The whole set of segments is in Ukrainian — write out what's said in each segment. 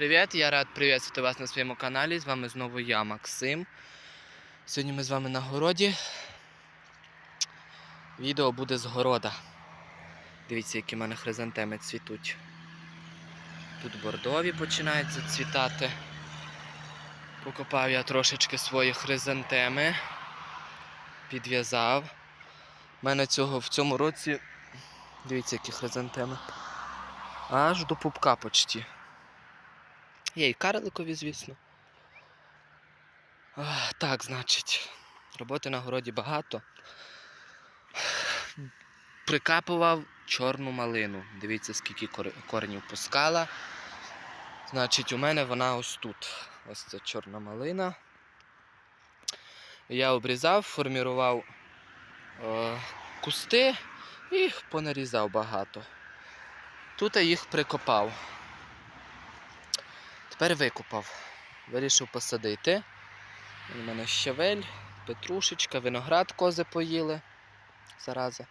привіт! Я рад привітати вас на своєму каналі. З вами знову я, Максим. Сьогодні ми з вами на городі. Відео буде з города. Дивіться, які в мене хризантеми цвітуть. Тут бордові починають зацвітати. Покопав я трошечки свої хризантеми. Підв'язав. У мене цього в цьому році. Дивіться, які хризантеми. Аж до пупка почти. Є і карликові, звісно. Так, значить, роботи на городі багато. Прикапував чорну малину. Дивіться, скільки кор- коренів пускала. Значить, у мене вона ось тут. Ось це чорна малина. Я обрізав, формірував е, кусти і понарізав багато. Тут я їх прикопав. Тепер викопав. Вирішив посадити. У мене щавель, петрушечка, виноград кози поїли. Зараза.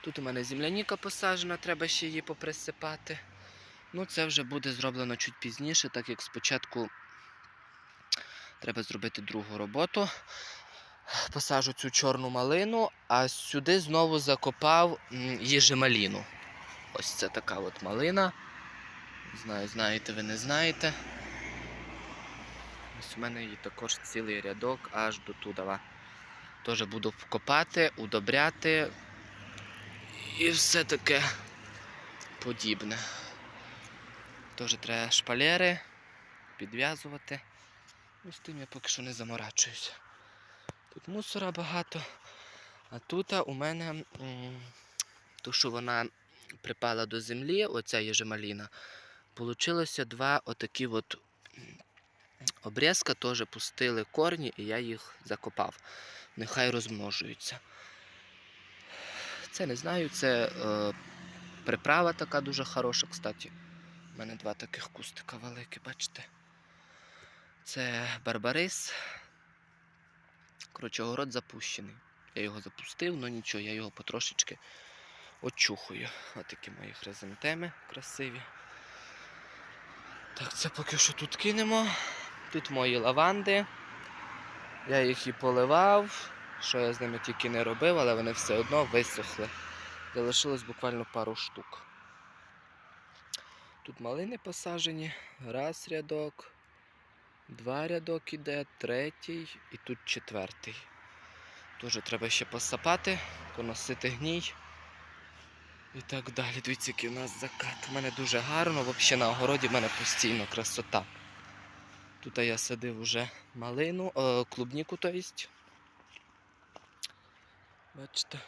Тут у мене земляніка посаджена, треба ще її поприсипати. Ну, це вже буде зроблено чуть пізніше, так як спочатку треба зробити другу роботу. Посажу цю чорну малину, а сюди знову закопав їжемаліну. Ось це така от малина. Знаю, знаєте ви не знаєте. Ось у мене її також цілий рядок аж до тудова. Теж буду копати, удобряти і все таке подібне. Теж треба шпалери підв'язувати. З тим я поки що не заморачуюся. Тут мусора багато. А тут у мене то, що вона припала до землі, оця єжемаліна, получилося два отакі от обрізка, теж пустили корні, і я їх закопав. Нехай розмножуються. Це не знаю, це е, приправа така дуже хороша, кстати. У мене два таких кустика великі, бачите. Це барбарис. Коротше, город запущений. Я його запустив, але нічого, я його потрошечки очухую. Отакі мої хризантеми красиві. Так, це поки що тут кинемо. Тут мої лаванди. Я їх і поливав. Що я з ними тільки не робив, але вони все одно висохли. Залишилось буквально пару штук. Тут малини посаджені, раз рядок, два рядок іде, третій і тут четвертий. Дуже треба ще посапати, поносити гній. І так далі. Дивіться, який у нас закат. У мене дуже гарно, взагалі на огороді в мене постійно красота. Тут я садив уже малину, е, клубніку, то есть. Бачите.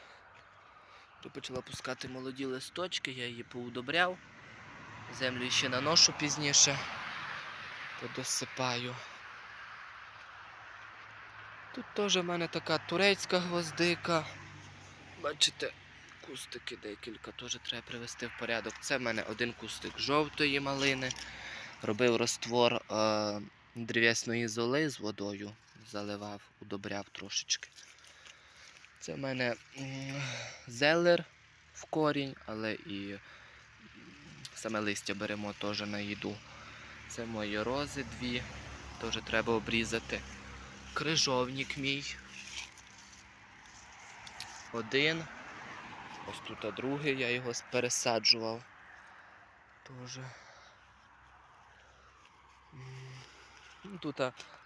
Тут почала пускати молоді листочки, я її поудобряв. Землю ще наношу пізніше. Подосипаю. Тут теж в мене така турецька гвоздика. Бачите, кустики декілька теж треба привести в порядок. Це в мене один кустик жовтої малини. Робив раствор е, древесної золи з водою, заливав, удобряв трошечки. Це в мене зелер в корінь, але і саме листя беремо теж на їду. Це мої рози дві, теж треба обрізати. Крижовник мій. Один. Ось тут другий, я його пересаджував. Тоже. Тут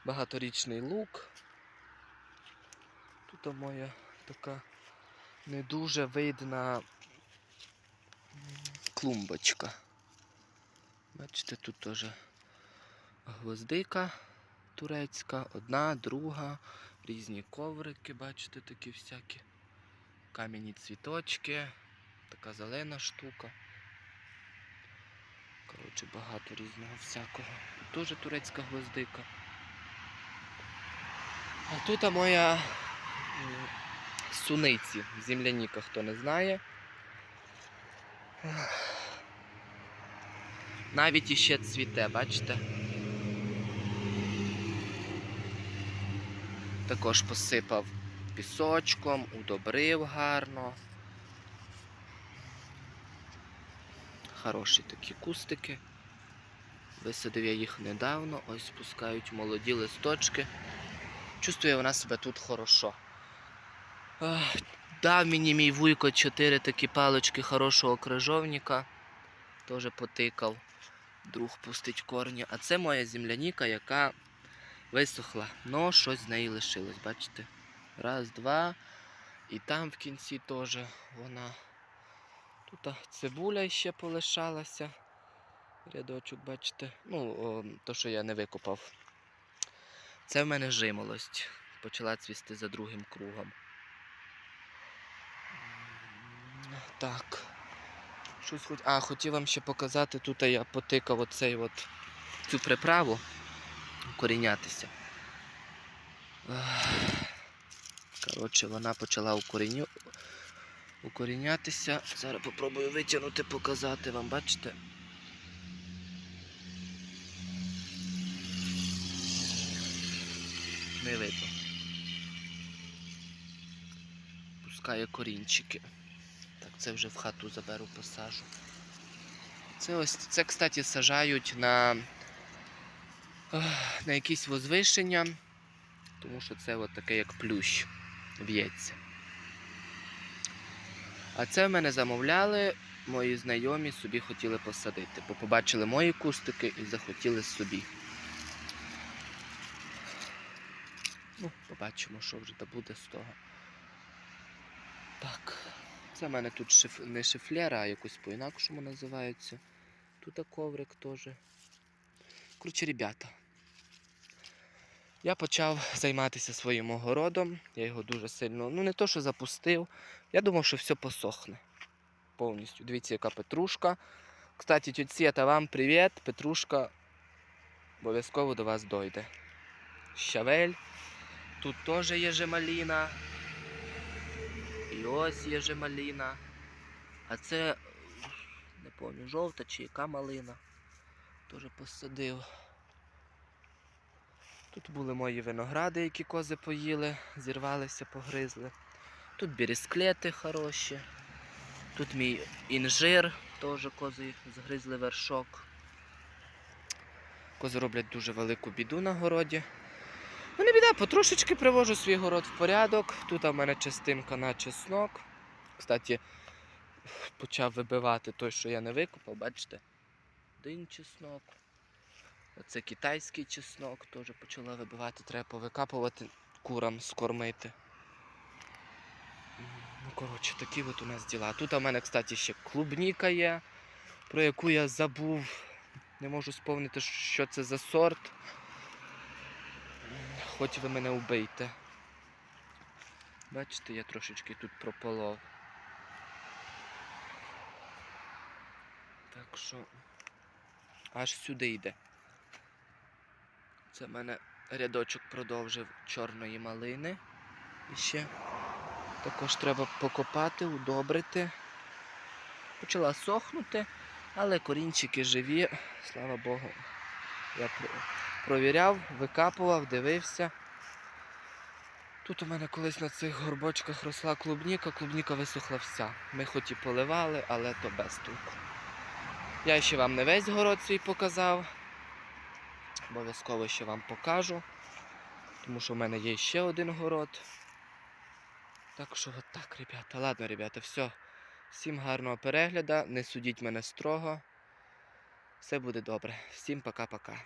багаторічний лук. Тут моя така не дуже видна клумбочка. Бачите, тут теж гвоздика турецька, одна, друга, різні коврики, бачите, такі всякі. Кам'яні цвіточки, така зелена штука. Коротше, багато різного всякого. Тут теж турецька гвоздика. А тут а моя суниці, земляніка, хто не знає. Навіть іще цвіте, бачите? Також посипав пісочком, удобрив гарно. Хороші такі кустики. Висадив я їх недавно, ось пускають молоді листочки. Чувствує вона себе тут хорошо. Дав мені мій вуйко 4 такі палочки хорошого крижовника. Теж потикав. Друг пустить корні. А це моя земляніка, яка висохла. Но щось з неї лишилось, бачите? Раз, два. І там в кінці теж вона. Тут цибуля ще полишалася. Рядочок, бачите. Ну, о, то, що я не викопав. Це в мене жимолость. Почала цвісти за другим кругом. Так. Щось хоч... А, хотів вам ще показати, тут я потикав оцей от, цю приправу укорінятися. Коротше, вона почала укоріню... укорінятися. Зараз попробую витягнути, показати вам, бачите? Не видно. Пускає корінчики. Так, це вже в хату заберу, посажу. Це ось, це, кстати, сажають на, на якісь возвишення, тому що це от таке як плющ в'ється. А це в мене замовляли, мої знайомі собі хотіли посадити, бо побачили мої кустики і захотіли собі. Ну, побачимо, що вже та буде з того. Так. Це в мене тут шиф... не шифлера, а якось по-інакшому називається. Тут коврик теж. Коротше, ребята. Я почав займатися своїм огородом. Я його дуже сильно, ну не то, що запустив. Я думав, що все посохне. Повністю. Дивіться, яка петрушка. Кстати, тють Свєта, вам привіт. Петрушка обов'язково до вас дойде. Щавель. Тут теж є жемаліна. І ось є же малина. А це, не пам'ятаю, жовта чи яка малина. Теж посадив. Тут були мої виногради, які кози поїли, зірвалися, погризли. Тут бересклети хороші. Тут мій інжир, теж кози згризли вершок. Кози роблять дуже велику біду на городі. Ну не біда, потрошечки привожу свій город в порядок. Тут у мене частинка на чеснок. Кстати, почав вибивати той, що я не викопав, бачите? Один чеснок. Оце китайський чеснок, теж почала вибивати, треба повикапувати, курам скормити. Коротше, такі от у нас діла. Тут у мене, кстати, ще клубніка є, про яку я забув. Не можу сповнити, що це за сорт. Хоч ви мене вбийте. Бачите, я трошечки тут прополов. Так що аж сюди йде. Це в мене рядочок продовжив чорної малини. І ще також треба покопати, удобрити. Почала сохнути, але корінчики живі, слава Богу. Я провіряв, викапував, дивився. Тут у мене колись на цих горбочках росла клубніка, клубніка висохла вся. Ми хоч і поливали, але то без толку. Я ще вам не весь город свій показав. Обов'язково ще вам покажу. Тому що в мене є ще один город. Так що от так, ребята. Ладно, ребята, все. Всім гарного перегляду. Не судіть мене строго. Все буде добре. Всім пока-пока.